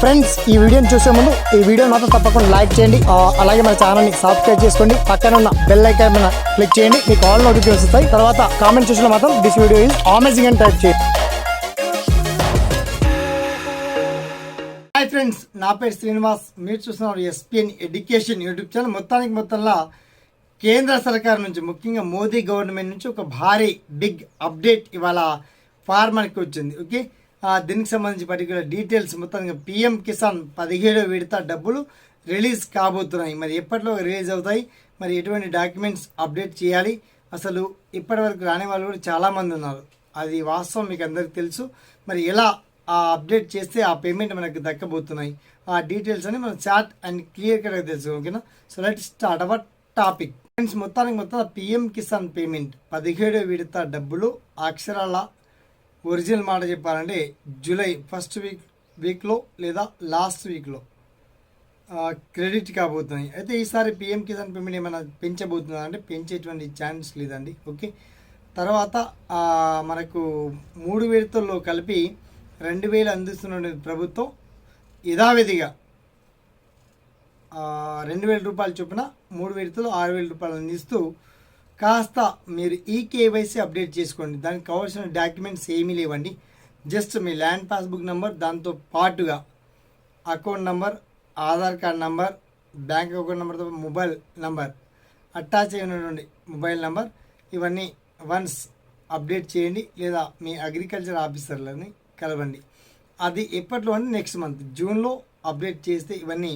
Friends ఈ వీడియోని చూసే ముందు ఈ వీడియో మాత్రం తప్పకుండా లైక్ చేయండి. అలాగే మన ఛానల్ని సబ్స్క్రైబ్ చేసుకోండి. పక్కన ఉన్న బెల్ ఐకాన్ మీద క్లిక్ చేయండి. మీకు ఆల్ నోటిఫికేషన్ వస్తాయి. తర్వాత కామెంట్ చూసిన మాత్రం దిస్ వీడియో ఈజ్ అమేజింగ్ అని టైప్ చేయండి. హాయ్ ఫ్రెండ్స్ నా పేరు శ్రీనివాస్. మీరు చూస్తున్నారు ఎస్పిఎన్ ఎడ్యుకేషన్ యూట్యూబ్ ఛానల్ మొత్తానికి మొత్తంలో కేంద్ర సర్కార్ నుంచి ముఖ్యంగా మోదీ గవర్నమెంట్ నుంచి ఒక భారీ బిగ్ అప్డేట్ ఇవాళ ఫార్మర్కి వచ్చింది. ఓకే దీనికి సంబంధించి పర్టికులర్ డీటెయిల్స్ మొత్తంగా పిఎం కిసాన్ పదిహేడో విడత డబ్బులు రిలీజ్ కాబోతున్నాయి. మరి ఎప్పట్లో రిలీజ్ అవుతాయి? మరి ఎటువంటి డాక్యుమెంట్స్ అప్డేట్ చేయాలి? అసలు ఇప్పటివరకు రాని వాళ్ళు కూడా చాలామంది ఉన్నారు. అది వాస్తవం మీకు అందరికీ తెలుసు. మరి ఎలా ఆ అప్డేట్ చేస్తే ఆ పేమెంట్ మనకు దక్కబోతున్నాయి? ఆ డీటెయిల్స్ అని మనం చాట్ అండ్ క్లియర్ కట్గా తెలుసు ఓకేనా? So let start our topic friends మొత్తానికి మొత్తం పిఎం కిసాన్ పేమెంట్ పదిహేడు విడత డబ్బులు అక్షరాల ఒరిజినల్ మాట చెప్పాలంటే జూలై ఫస్ట్ వీక్ వీక్లో లేదా లాస్ట్ వీక్లో. క్రెడిట్ కాబోతున్నాయి. అయితే ఈసారి పిఎం కిసాన్ పేమెంట్ ఏమైనా పెంచబోతుందా అంటే పెంచేటువంటి ఛాన్స్ లేదండి. ఓకే. తర్వాత మనకు మూడు విడతల్లో కలిపి రెండు వేలు అందిస్తున్న ప్రభుత్వం యథావిధిగా రెండు వేల రూపాయలు చొప్పున మూడు విడతలు ఆరు వేల రూపాయలు అందిస్తూ కాస్త మీరు ఈ కేవైసీ అప్డేట్ చేసుకోండి. దానికి కావాల్సిన డాక్యుమెంట్స్ ఏమీ లేవండి. జస్ట్ మీ ల్యాండ్ పాస్బుక్ నెంబర్ దాంతో పాటుగా account number Aadhaar card number bank account నెంబర్తో మొబైల్ నెంబర్ అటాచ్ అయినటువంటి మొబైల్ నెంబర్ ఇవన్నీ వన్స్ అప్డేట్ చేయండి. లేదా మీ అగ్రికల్చర్ ఆఫీసర్లని కలవండి. అది ఎప్పట్లో అంటే నెక్స్ట్ మంత్. జూన్లో అప్డేట్ చేస్తే ఇవన్నీ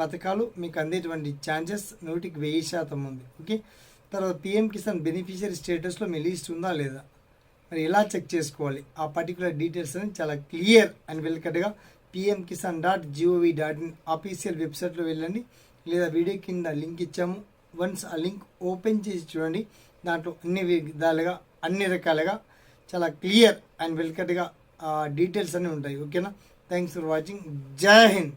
పథకాలు మీకు అందేటువంటి ఛాన్సెస్ నూటికి వెయ్యి శాతం ఉంది. ఓకే? తర్వాత పిఎం కిసాన్ బెనిఫిషియరీ స్టేటస్లో మీ లిస్ట్ ఉందా లేదా? మరి ఎలా చెక్ చేసుకోవాలి? ఆ పర్టికులర్ డీటెయిల్స్ అని చాలా clear and వెల్కట్గా PM Kisan dot G O V dot in official వెబ్సైట్లో వెళ్ళండి. లేదా వీడియో కింద లింక్ ఇచ్చాము. వన్స్ ఆ లింక్ ఓపెన్ చేసి చూడండి. దాంట్లో అన్ని విధాలుగా అన్ని రకాలుగా చాలా క్లియర్ అండ్ వెల్కట్గా డీటెయిల్స్ అన్నీ ఉంటాయి. ఓకేనా? Thanks for watching. Jai Hind!